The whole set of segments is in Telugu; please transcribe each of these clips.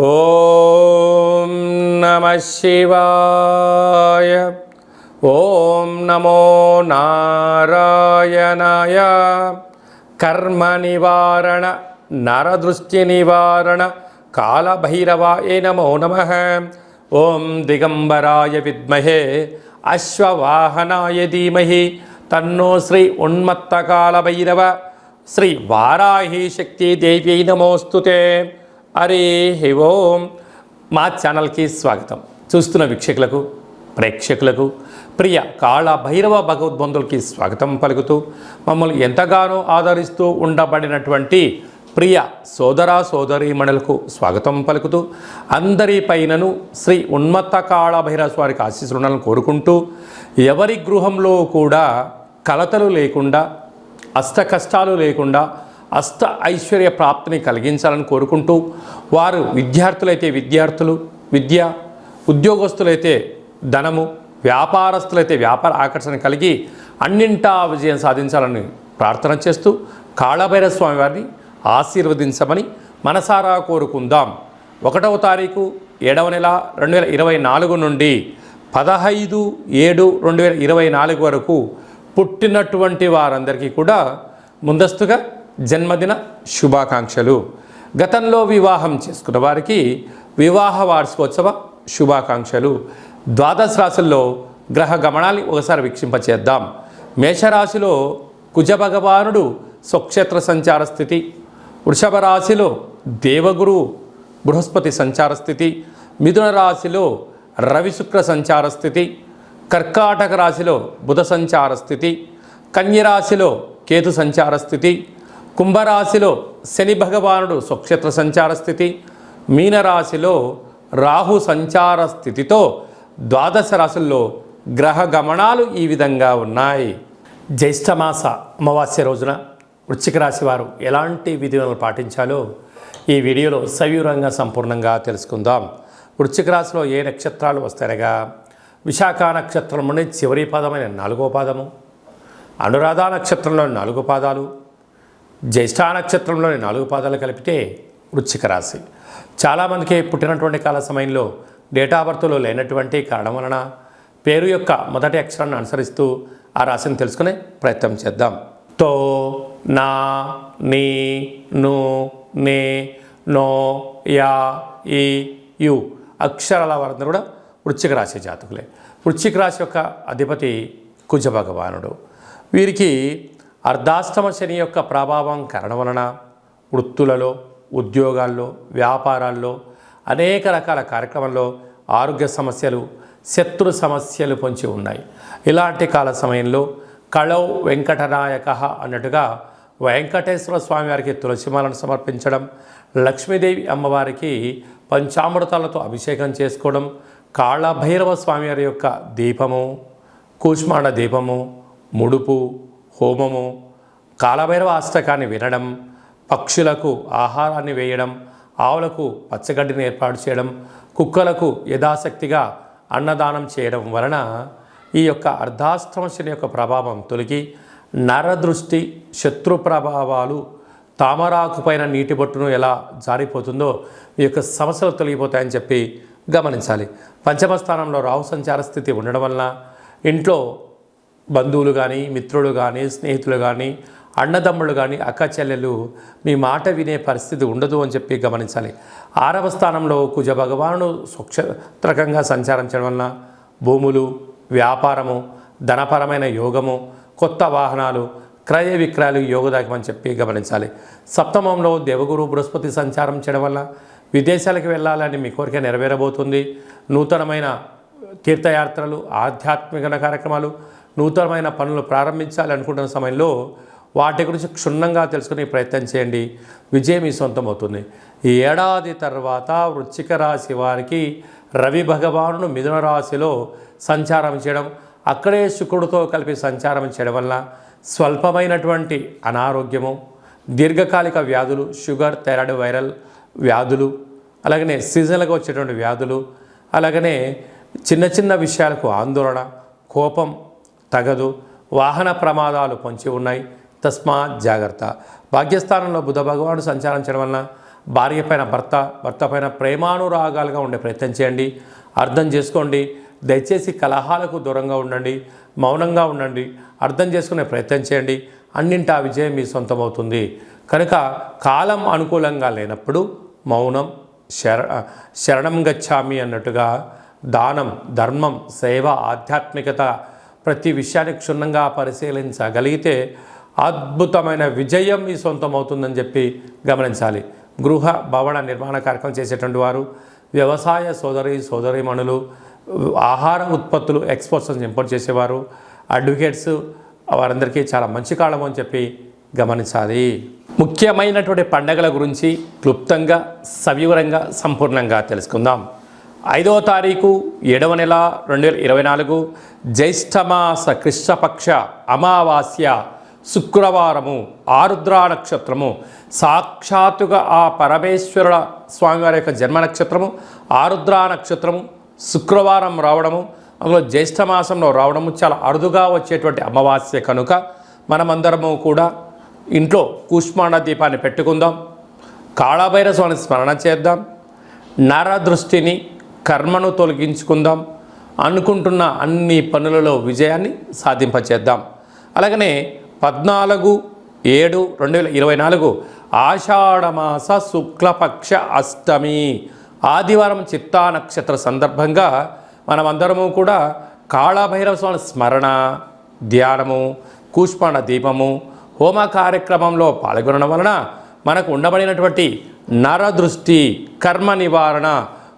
ఓం నమ శివాయ. ఓం నమో నారాయణాయ. కర్మ నివారణ నరదృష్టి నివారణ కాళభైరవాయ నమో నమ. ఓం దిగంబరాయ విద్మహే అశ్వవాహనాయ ధీమహి తన్నో శ్రీ ఉన్మత్తకాళభైరవ శ్రీ వారాహి శక్తి దేవ్యై నమోస్తుతే. హరి ఓం. మా ఛానల్కి స్వాగతం. చూస్తున్న వీక్షకులకు ప్రేక్షకులకు ప్రియ కాళ భైరవ భగవద్బంధులకి స్వాగతం పలుకుతూ మమ్మల్ని ఎంతగానో ఆదరిస్తూ ఉండబడినటువంటి ప్రియ సోదర సోదరీమణులకు స్వాగతం పలుకుతూ అందరి పైనను శ్రీ ఉన్మత్త కాళ భైరవ స్వారికి ఆశీస్సులను కోరుకుంటూ ఎవరి గృహంలో కూడా కలతలు లేకుండా అష్ట కష్టాలు లేకుండా అస్త ఐశ్వర్య ప్రాప్తిని కలిగించాలని కోరుకుంటూ వారు విద్యార్థులైతే విద్యార్థులు విద్య ఉద్యోగస్తులైతే ధనము వ్యాపారస్తులైతే వ్యాపార ఆకర్షణ కలిగి అన్నింటా విజయం సాధించాలని ప్రార్థన చేస్తూ కాళభైర స్వామి వారిని ఆశీర్వదించమని మనసారా కోరుకుందాం. ఒకటవ తారీఖు ఏడవ నెల రెండు వేల ఇరవై నాలుగు నుండి పదహైదు ఏడు రెండు వేల ఇరవై నాలుగు వరకు పుట్టినటువంటి వారందరికీ కూడా ముందస్తుగా జన్మదిన శుభాకాంక్షలు. గతంలో వివాహం చేసుకున్న వారికి వివాహ వార్షికోత్సవ శుభాకాంక్షలు. ద్వాదశ రాశుల్లో గ్రహ గమనాన్ని ఒకసారి వీక్షింపచేద్దాం. మేషరాశిలో కుజ భగవానుడు స్వక్షేత్ర సంచార స్థితి. వృషభ రాశిలో దేవగురు బృహస్పతి సంచార స్థితి. మిథున రాశిలో రవి శుక్ర సంచార స్థితి. కర్కాటక రాశిలో బుధ సంచార స్థితి. కన్యరాశిలో కేతు సంచార స్థితి. కుంభరాశిలో శని భగవానుడు స్వక్షేత్ర సంచార స్థితి మీనరాశిలో రాహు సంచార స్థితితో ద్వాదశ రాశుల్లో గ్రహ గమనాలు ఈ విధంగా ఉన్నాయి. జ్యేష్ఠమాస అమావాస్య రోజున వృశ్చిక రాశి వారు ఎలాంటి విధులను పాటించాలో ఈ వీడియోలో సవివరంగా సంపూర్ణంగా తెలుసుకుందాం. వృశ్చిక రాశిలో ఏ నక్షత్రాలు వస్తాయనగా? విశాఖ నక్షత్రం నుండి చివరి పాదమైన నాలుగో పాదము అనురాధ నక్షత్రంలోని నాలుగు పాదాలు జ్యేష్ఠ నక్షత్రంలోని నాలుగు పాదాలు కలిపితే వృశ్చిక రాశి. చాలామందికి పుట్టినటువంటి కాల సమయంలో డేటా బర్త్లో లేనటువంటి కారణం వలన పేరు యొక్క మొదటి అక్షరాన్ని అనుసరిస్తూ ఆ రాశిని తెలుసుకునే ప్రయత్నం చేద్దాం. తో నా నీ ను నే నో యా ఈ యు అక్షరాల వారందరూ కూడా వృశ్చిక రాశి జాతకులే. వృశ్చిక రాశి యొక్క అధిపతి కుజ భగవానుడు. వీరికి అర్ధాష్టమ శని యొక్క ప్రభావం కారణం వలన వృత్తులలో ఉద్యోగాల్లో వ్యాపారాల్లో అనేక రకాల కార్యక్రమంలో ఆరోగ్య సమస్యలు శత్రు సమస్యలు పొంచి ఉన్నాయి. ఇలాంటి కాల సమయంలో కళౌ వెంకటనాయక అన్నట్టుగా వెంకటేశ్వర స్వామి వారికి తులసిమాలను సమర్పించడం లక్ష్మీదేవి అమ్మవారికి పంచామృతాలతో అభిషేకం చేసుకోవడం కాళభైరవ స్వామివారి యొక్క దీపము కూష్మాణ దీపము ముడుపు హోమము కాలభైరవ అష్టకాన్ని వినడం పక్షులకు ఆహారాన్ని వేయడం ఆవులకు పచ్చగడ్డిని ఏర్పాటు చేయడం కుక్కలకు యథాశక్తిగా అన్నదానం చేయడం వలన ఈ యొక్క అర్ధాష్టమ శని యొక్క ప్రభావం తొలగి నరదృష్టి శత్రు ప్రభావాలు తామరాకు పైన నీటి బొట్టును ఎలా జారిపోతుందో ఈ యొక్క సమస్యలు తొలగిపోతాయని చెప్పి గమనించాలి. పంచమ స్థానంలో రాహు సంచార స్థితి ఉండడం వలన ఇంట్లో బంధువులు కానీ మిత్రులు కానీ స్నేహితులు కానీ అన్నదమ్ముళ్ళు కానీ అక్క చెల్లెలు మీ మాట వినే పరిస్థితి ఉండదు అని చెప్పి గమనించాలి. ఆరవ స్థానంలో కుజ భగవానుడు స్వక్షత్రకంగా సంచారం చేయడం వలన భూములు వ్యాపారము ధనపరమైన యోగము కొత్త వాహనాలు క్రయ విక్రయాలు యోగదాయకమని చెప్పి గమనించాలి. సప్తమంలో దేవగురు బృహస్పతి సంచారం చేయడం వల్ల విదేశాలకు వెళ్ళాలని మీ కోరిక నెరవేరబోతుంది. నూతనమైన తీర్థయాత్రలు ఆధ్యాత్మిక కార్యక్రమాలు నూతనమైన పనులు ప్రారంభించాలి అనుకుంటున్న సమయంలో వాటి గురించి క్షుణ్ణంగా తెలుసుకునే ప్రయత్నం చేయండి. విజయం మీ సొంతం అవుతుంది. ఈ ఏడాది తర్వాత వృశ్చిక రాశి వారికి రవి భగవానుడు మిథున రాశిలో సంచారం చేయడం అక్కడే శుక్రుడితో కలిపి సంచారం చేయడం వల్ల స్వల్పమైనటువంటి అనారోగ్యము దీర్ఘకాలిక వ్యాధులు షుగర్ థైరాయిడ్ వైరల్ వ్యాధులు అలాగనే సీజన్లకు వచ్చేటువంటి వ్యాధులు అలాగనే చిన్న చిన్న విషయాలకు ఆందోళన కోపం తగదు వాహన ప్రమాదాలు పొంచి ఉన్నాయి. తస్మాత్ జాగ్రత్త. భాగ్యస్థానంలో బుధ భగవానుడు సంచారం చేయడం వలన భార్య పైన భర్త భర్త పైన ప్రేమానురాగాలుగా ఉండే ప్రయత్నం చేయండి. అర్థం చేసుకోండి. దయచేసి కలహాలకు దూరంగా ఉండండి. మౌనంగా ఉండండి. అర్థం చేసుకునే ప్రయత్నం చేయండి. అన్నింటా విజయం మీ సొంతమవుతుంది. కనుక కాలం అనుకూలంగా లేనప్పుడు మౌనం శర శరణం గచ్చామి అన్నట్టుగా దానం ధర్మం సేవ ఆధ్యాత్మికత ప్రతి విషయాన్ని క్షుణ్ణంగా పరిశీలించగలిగితే అద్భుతమైన విజయం మీ సొంతం అవుతుందని చెప్పి గమనించాలి. గృహ భవన నిర్మాణ కార్యక్రమం చేసేటువంటి వారు వ్యవసాయ సోదరి సోదరీమణులు ఆహార ఉత్పత్తులు ఎక్స్పోర్ట్స్ ఇంపోర్ట్ చేసేవారు అడ్వకేట్స్ వారందరికీ చాలా మంచి కాలం అని చెప్పి గమనించాలి. ముఖ్యమైనటువంటి పండగల గురించి క్లుప్తంగా సవివరంగా సంపూర్ణంగా తెలుసుకుందాం. ఐదవ తారీఖు ఏడవ నెల రెండు వేల ఇరవై నాలుగు జ్యేష్ఠమాస కృష్ణపక్ష అమావాస్య శుక్రవారము ఆరుద్ర నక్షత్రము. సాక్షాత్తుగా ఆ పరమేశ్వరుల స్వామివారి యొక్క జన్మ నక్షత్రము ఆరుద్ర నక్షత్రము శుక్రవారం రావడము అందులో జ్యేష్ఠమాసంలో రావడము చాలా అరుదుగా వచ్చేటువంటి అమావాస్య కనుక మనమందరము కూడా ఇంట్లో కూష్మాండ దీపాన్ని పెట్టుకుందాం కాళభైరస్వామిని స్మరణ చేద్దాం నరదృష్టిని కర్మను తొలగించుకుందాం అనుకుంటున్న అన్ని పనులలో విజయాన్ని సాధింపచేద్దాం. అలాగనే పద్నాలుగు ఏడు రెండు వేల ఇరవై నాలుగు ఆషాఢమాస శుక్లపక్ష అష్టమి ఆదివారం చిత్తా నక్షత్ర సందర్భంగా మనమందరము కూడా కాళభైరవ స్వామి స్మరణ ధ్యానము కూష్పాణ దీపము హోమ కార్యక్రమంలో పాల్గొనడం వలన మనకు ఉండబడినటువంటి నరదృష్టి కర్మ నివారణ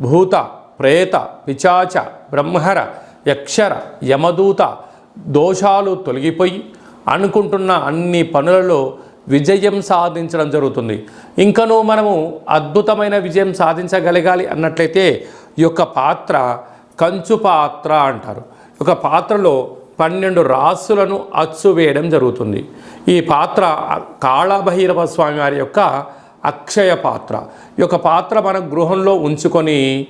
భూత ప్రేత పిచాచ బ్రహ్మర యక్షర యమదూత దోషాలు తొలగిపోయి అనుకుంటున్న అన్ని పనులలో విజయం సాధించడం జరుగుతుంది. ఇంకనూ మనము అద్భుతమైన విజయం సాధించగలగాలి అన్నట్లయితే ఈ యొక్క పాత్ర కంచు పాత్ర అంటారు. ఒక పాత్రలో పన్నెండు రాసులను అచ్చు వేయడం జరుగుతుంది. ఈ పాత్ర కాళభైరవ స్వామి వారి యొక్క అక్షయ పాత్ర. ఈ యొక్క పాత్ర మన గృహంలో ఉంచుకొని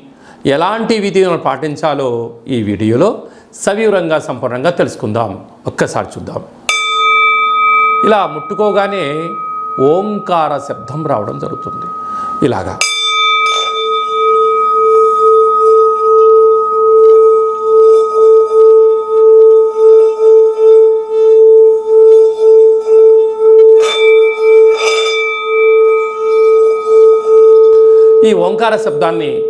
ఎలాంటి విధులను పాటించాలో ఈ వీడియోలో సవివరంగా సంపూర్ణంగా తెలుసుకుందాం. ఒక్కసారి చూద్దాం. ఇలా ముట్టుకోగానే ఓంకార శబ్దం రావడం జరుగుతుంది. ఇలాగా. ఈ ఓంకార శబ్దాన్ని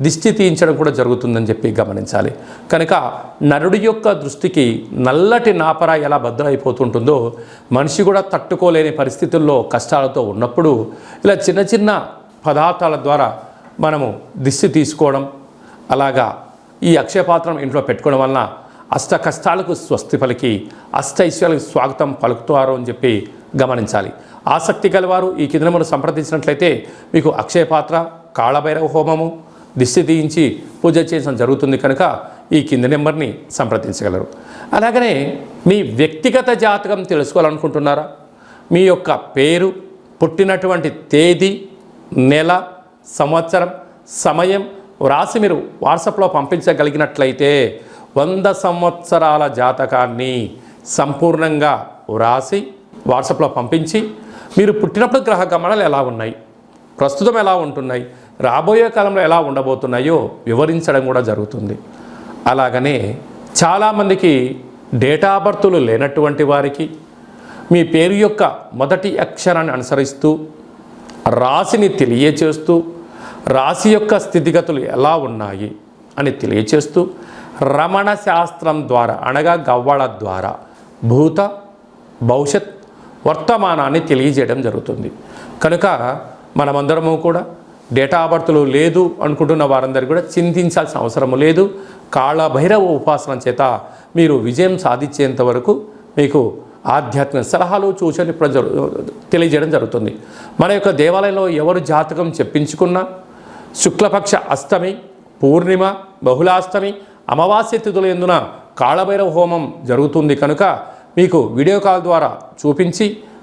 దిష్టి తీయించడం కూడా జరుగుతుందని చెప్పి గమనించాలి. కనుక నరుడి యొక్క దృష్టికి నల్లటి నాపర ఎలా భద్రైపోతుంటుందో మనిషి కూడా తట్టుకోలేని పరిస్థితుల్లో కష్టాలతో ఉన్నప్పుడు ఇలా చిన్న చిన్న పదార్థాల ద్వారా మనము దిష్టి తీసుకోవడం అలాగా ఈ అక్షయపాత్రం ఇంట్లో పెట్టుకోవడం వలన అష్ట కష్టాలకు స్వస్తి పలికి అష్ట ఐశ్వర్యాలకు స్వాగతం పలుకుతారు అని చెప్పి గమనించాలి. ఆసక్తి గలవారు ఈ కింద మనం సంప్రదించినట్లయితే మీకు అక్షయపాత్ర కాళభైరవ హోమము దిష్టి తీయించి పూజ చేయడం జరుగుతుంది కనుక ఈ కింది నెంబర్ని సంప్రదించగలరు. అలాగనే మీ వ్యక్తిగత జాతకం తెలుసుకోవాలనుకుంటున్నారా? మీ యొక్క పేరు పుట్టినటువంటి తేదీ నెల సంవత్సరం సమయం వ్రాసి మీరు వాట్సాప్లో పంపించగలిగినట్లయితే వంద సంవత్సరాల జాతకాన్ని సంపూర్ణంగా వ్రాసి వాట్సాప్లో పంపించి మీరు పుట్టినప్పుడు గ్రహ గమనాలు ఎలా ఉన్నాయి? ప్రస్తుతం ఎలా ఉంటున్నాయి? రాబోయే కాలంలో ఎలా ఉండబోతున్నాయో వివరించడం కూడా జరుగుతుంది. అలాగనే చాలామందికి డేటా బర్తులు లేనటువంటి వారికి మీ పేరు యొక్క మొదటి అక్షరాన్ని అనుసరిస్తూ రాశిని తెలియచేస్తూ రాశి యొక్క స్థితిగతులు ఎలా ఉన్నాయి అని తెలియచేస్తూ రమణ శాస్త్రం ద్వారా అనగా గవ్వళ ద్వారా భూత భవిష్యత్ వర్తమానాన్ని తెలియజేయడం జరుగుతుంది. కనుక మనమందరము కూడా డేటా బర్త్లు లేదు అనుకుంటున్న వారందరికీ కూడా చింతించాల్సిన అవసరం లేదు. కాళభైరవ ఉపాసన చేత మీరు విజయం సాధించేంత వరకు మీకు ఆధ్యాత్మిక సలహాలు సూచనలు ఇప్పుడు జరు తెలియజేయడం జరుగుతుంది. మన యొక్క దేవాలయంలో ఎవరు జాతకం చెప్పించుకున్నా శుక్లపక్ష అష్టమి పూర్ణిమ బహుళాష్టమి అమావాస్య తిథుల ఎందున కాళభైరవ హోమం జరుగుతుంది కనుక మీకు వీడియో కాల్ ద్వారా చూపించి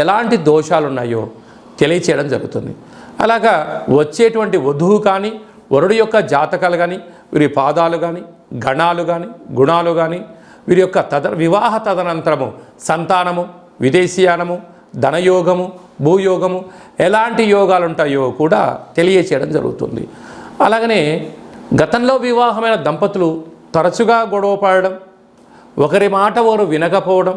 ఎలాంటి దోషాలు ఉన్నాయో తెలియచేయడం జరుగుతుంది. అలాగా వచ్చేటువంటి వధువు కానీ వరుడు యొక్క జాతకాలు కానీ వీరి పాదాలు కానీ గణాలు కానీ గుణాలు కానీ వీరి యొక్క తద వివాహ తదనంతరము సంతానము విదేశీయానము ధనయోగము భూయోగము ఎలాంటి యోగాలు ఉంటాయో కూడా తెలియచేయడం జరుగుతుంది. అలాగనే గతంలో వివాహమైన దంపతులు తరచుగా గొడవ పడడం ఒకరి మాట వారు వినకపోవడం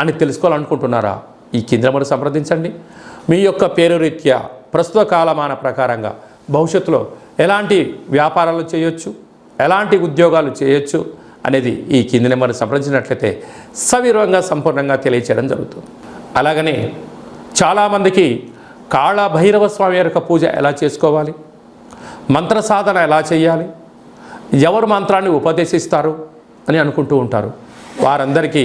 అని తెలుసుకోవాలనుకుంటున్నారా? ఈ కేంద్రమును సంప్రదించండి. మీ యొక్క పేరు రీత్యా ప్రస్తుత కాలమాన ప్రకారంగా భవిష్యత్తులో ఎలాంటి వ్యాపారాలు చేయొచ్చు? ఎలాంటి ఉద్యోగాలు చేయొచ్చు? అనేది ఈ కింది నెంబర్ని సంప్రదించినట్లయితే సవివరంగా సంపూర్ణంగా తెలియచేయడం జరుగుతుంది. అలాగనే చాలామందికి కాళ భైరవ స్వామి యొక్క పూజ ఎలా చేసుకోవాలి? మంత్ర సాధన ఎలా చేయాలి? ఎవరు మంత్రాన్ని ఉపదేశిస్తారు అని అనుకుంటూ ఉంటారు. వారందరికీ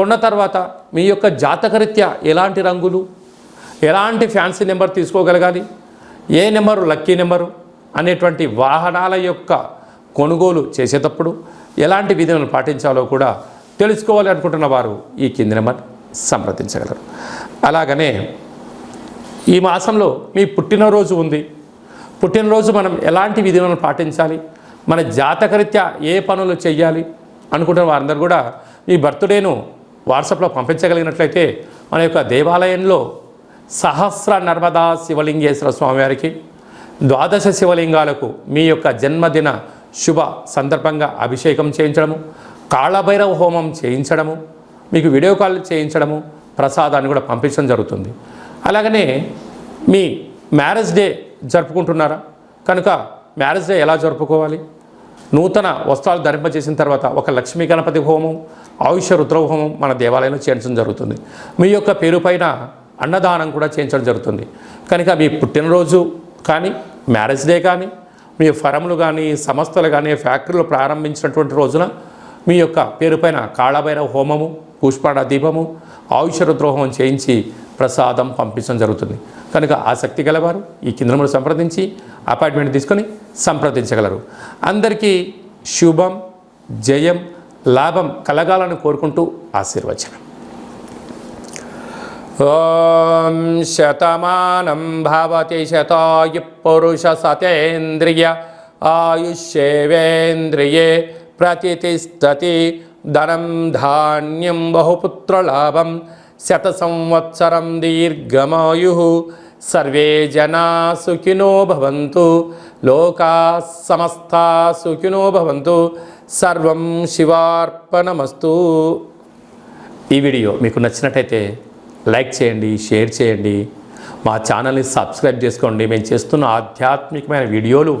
కొన్న తర్వాత మీ యొక్క జాతకరీత్యా ఎలాంటి రంగులు ఎలాంటి ఫ్యాన్సీ నెంబర్ తీసుకోగలగాలి ఏ నెంబరు లక్కీ నెంబరు అనేటువంటి వాహనాల యొక్క కొనుగోలు చేసేటప్పుడు ఎలాంటి విధులను పాటించాలో కూడా తెలుసుకోవాలి అనుకుంటున్న వారు ఈ కింది నెంబర్ సంప్రదించగలరు. అలాగనే ఈ మాసంలో మీ పుట్టినరోజు ఉంది. పుట్టినరోజు మనం ఎలాంటి విధులను పాటించాలి మన జాతకరీత్యా ఏ పనులు చేయాలి అనుకుంటున్న వారందరూ కూడా ఈ బర్త్డేను వాట్సాప్లో పంపించగలిగినట్లయితే మన యొక్క దేవాలయంలో సహస్ర నర్మదా శివలింగేశ్వర స్వామివారికి ద్వాదశ శివలింగాలకు మీ యొక్క జన్మదిన శుభ సందర్భంగా అభిషేకం చేయించడము కాళభైరవ హోమం చేయించడము మీకు వీడియో కాల్ చేయించడము ప్రసాదాన్ని కూడా పంపించడం జరుగుతుంది. అలాగనే మీ మ్యారేజ్ డే జరుపుకుంటున్నారా? కనుక మ్యారేజ్ డే ఎలా జరుపుకోవాలి? నూతన వస్త్రాలు ధరింపజేసిన తర్వాత ఒక లక్ష్మీ గణపతి హోమం ఆయుష రుద్ర హోమం మన దేవాలయంలో చేయించడం జరుగుతుంది. మీ యొక్క పేరు పైన అన్నదానం కూడా చేయించడం జరుగుతుంది. కనుక మీ పుట్టినరోజు కానీ మ్యారేజ్ డే కానీ మీ ఫరములు కానీ సంస్థలు కానీ ఫ్యాక్టరీలు ప్రారంభించినటువంటి రోజున మీ యొక్క పేరు పైన కాళభైరవ హోమము పుష్పాడ దీపము ఆయుషరుద్రోహం చేయించి ప్రసాదం పంపించడం జరుగుతుంది. కనుక ఆసక్తి గలవారు ఈ కింద సంప్రదించి అపాయింట్మెంట్ తీసుకొని సంప్రదించగలరు. అందరికీ శుభం జయం లాభం కలగాలని కోరుకుంటూ ఆశీర్వచనం. ఓం శతమానం భవతి శతాయు పురుష సతేంద్రియ ఆయుష్యేవేంద్రియే ప్రతిష్టతి ధనం ధాన్యం బహుపుత్రలాభం శత సంవత్సరం దీర్ఘమాయు సర్వే జనా సుఖినో భవంతు లోకా సమస్తా సుఖినో భవంతు సర్వం శివార్పణమస్తు ఈ వీడియో మీకు నచ్చినట్టయితే లైక్ చేయండి షేర్ చేయండి మా ఛానల్ని సబ్స్క్రైబ్ చేసుకోండి. మేము చేస్తున్న ఆధ్యాత్మికమైన వీడియోలు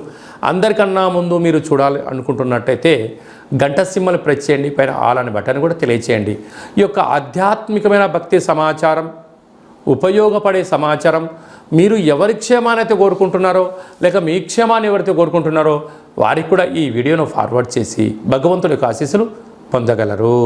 అందరికన్నా ముందు మీరు చూడాలి అనుకుంటున్నట్టయితే గంట సింహలు ప్రెస్ చేయండి పైన ఆల్ అని బటన్ కూడా తెలియచేయండి. ఈ యొక్క ఆధ్యాత్మికమైన భక్తి సమాచారం ఉపయోగపడే సమాచారం మీరు ఎవరి క్షేమాన్ని అయితే కోరుకుంటున్నారో లేక మీ క్షేమాన్ని ఎవరైతే కోరుకుంటున్నారో వారికి కూడా ఈ వీడియోను ఫార్వర్డ్ చేసి భగవంతుడి యొక్క ఆశీస్సులు పొందగలరు.